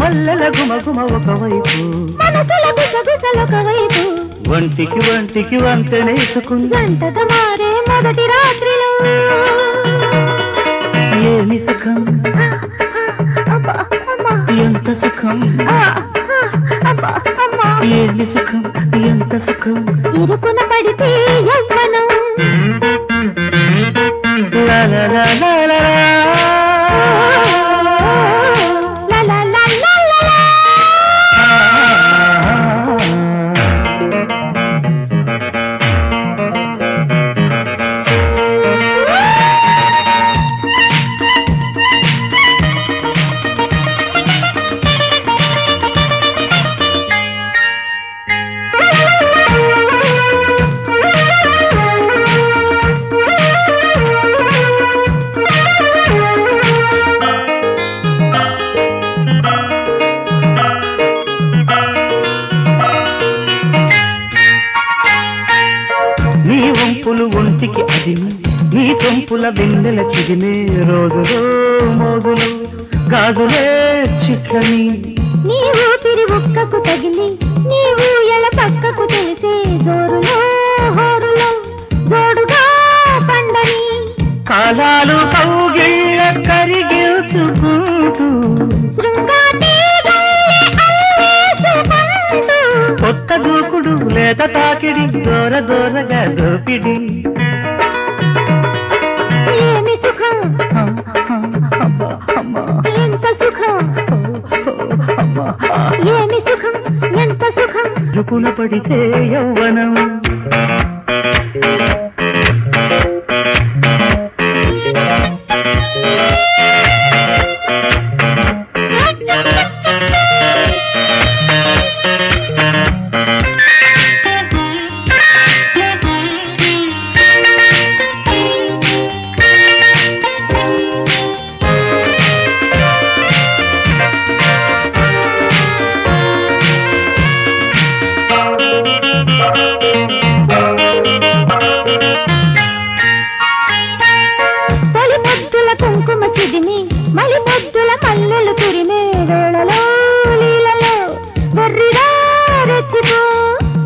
మల్లెల గుమగుమ ఒకవైపు. ఒకవైపు. వంటికి వంటికి మారే మొదటి రాత్రిలో. ఏమి సుఖం? ఎంత సుఖం? ఏమి సుఖం? ఎంత సుఖం? ఇరుకున పడితే యవ్వనం లా నీ వంపులు ఒంటికి అదిమి నీ సొంపుల వెన్నెల చిదిమే రోజులు మోజులు గాజులే చిట్లని. నీ ఊపిరి ఉక్కకు తగిలి నీ ఊయల పక్కకు తెలిసే జోరులో హోరులో జోడుగా పండని. కాలాలు కౌగిళ్ళ తాకిడి దూర దూరగా దోపిడి. ఏమి సుఖం? ఎంత సుఖం. ఏమి సుఖం? ఎంత సుఖం? రుకున పడితే యౌవనం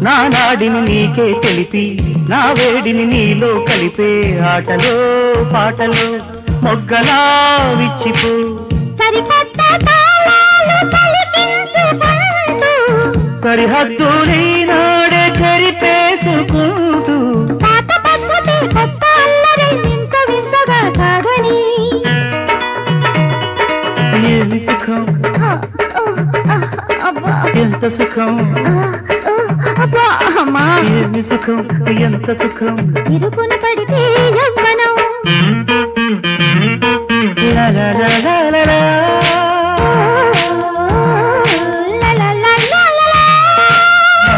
నా నాడిని నీకే తెలిపి నా వేడిని నీలో కలిపే ఆటలో పాటలో మొగ్గలా విచ్చిపో. సరిహద్దు ఏమి సుఖం ఎంత సుఖం ఏమి సుఖం ఎంత సుఖం ఇరుకున పడితే యవ్వనం లా లా లా లా లా లా. లా, లా, లా, లా, లా, లా.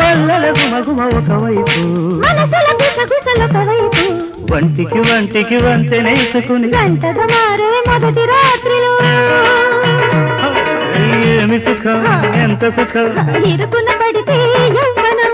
మల్లెల గుమగుమ ఒకవైపు మనసుల గుసగుసలొక వైపు వంటికి వంటికి వంతెనేసుకుని గంటగా మారే మొదటి రాత్రిలో. ఏమి సుఖం ఎంత సుఖం. ఇరుకున పడితే యవ్వనం.